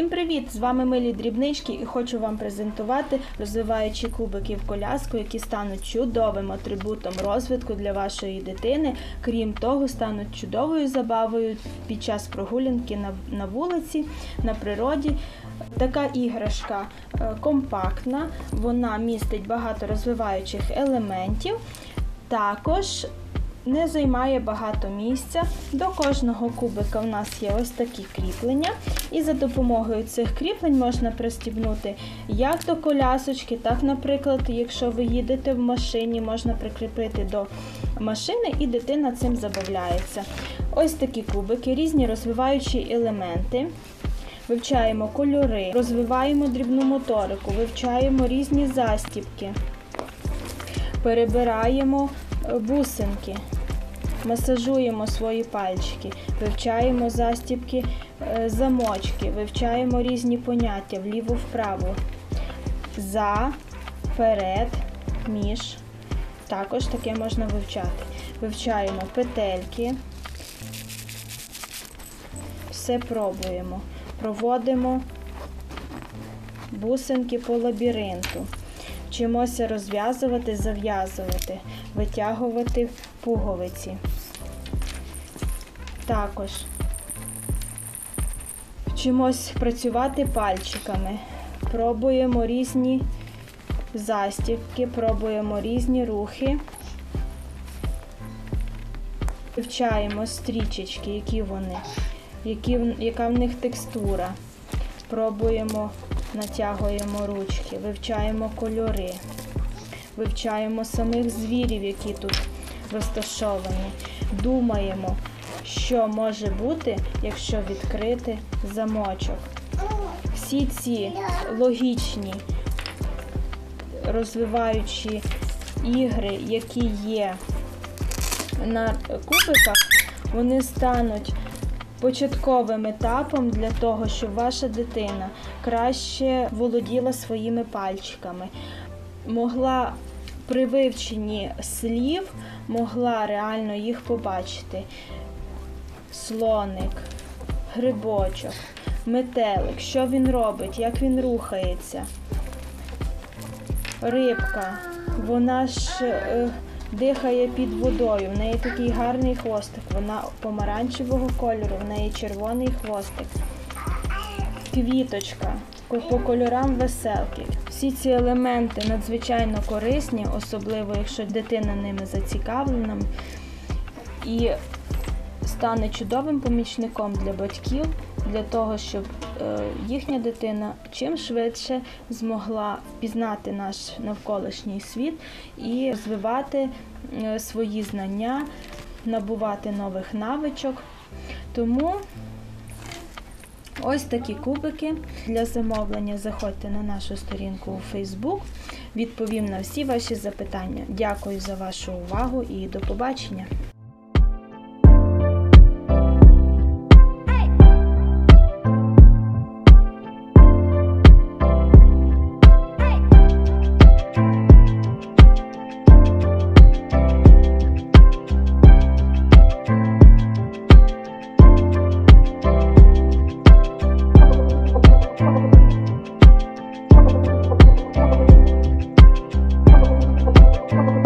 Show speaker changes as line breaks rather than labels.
Всім привіт! З вами милі дрібнички і хочу вам презентувати розвиваючі кубики в коляску, які стануть чудовим атрибутом розвитку для вашої дитини. Крім того, стануть чудовою забавою під час прогулянки на, вулиці, на природі. Така іграшка е, компактна, вона містить багато розвиваючих елементів. Також не займає багато місця. До кожного кубика в нас є ось такі кріплення, і за допомогою цих кріплень можна пристібнути як до колясочки, так, наприклад, якщо ви їдете в машині, можна прикріпити до машини і дитина цим забавляється. Ось такі кубики, різні розвиваючі елементи. Вивчаємо кольори, розвиваємо дрібну моторику, вивчаємо різні застібки, перебираємо е, бусинки, масажуємо свої пальчики, вивчаємо застібки, е, замочки, вивчаємо різні поняття вліво-вправо, за, вперед, між. Також таке можна вивчати. Вивчаємо петельки, все пробуємо. Проводимо бусинки по лабіринту. Вчимося розв'язувати, зав'язувати, витягувати пуговиці. Також вчимось працювати пальчиками. Пробуємо різні застібки, пробуємо різні рухи. Вивчаємо стрічечки, які вони, які, яка в них текстура. Пробуємо, натягуємо ручки, вивчаємо кольори, вивчаємо самих звірів, які тут розташовані. Думаємо, що може бути, якщо відкрити замочок. Всі ці логічні розвиваючі ігри, які є на кубиках, вони стануть початковим етапом для того, щоб ваша дитина краще володіла своїми пальчиками, могла при вивченні слів могла реально їх побачити. Слоник, грибочок, метелик, що він робить, як він рухається. Рибка, вона ж е, дихає під водою. В неї такий гарний хвостик. Вона помаранчевого кольору, в неї червоний хвостик. Квіточка по кольорам веселки. Всі ці елементи надзвичайно корисні, особливо якщо дитина ними зацікавлена. І стане чудовим помічником для батьків для того, щоб е, їхня дитина чим швидше змогла пізнати наш навколишній світ і розвивати е, свої знання, набувати нових навичок. Тому ось такі кубики для замовлення. Заходьте на нашу сторінку у Facebook. Відповім на всі ваші запитання. Дякую за вашу увагу і до побачення! trouble.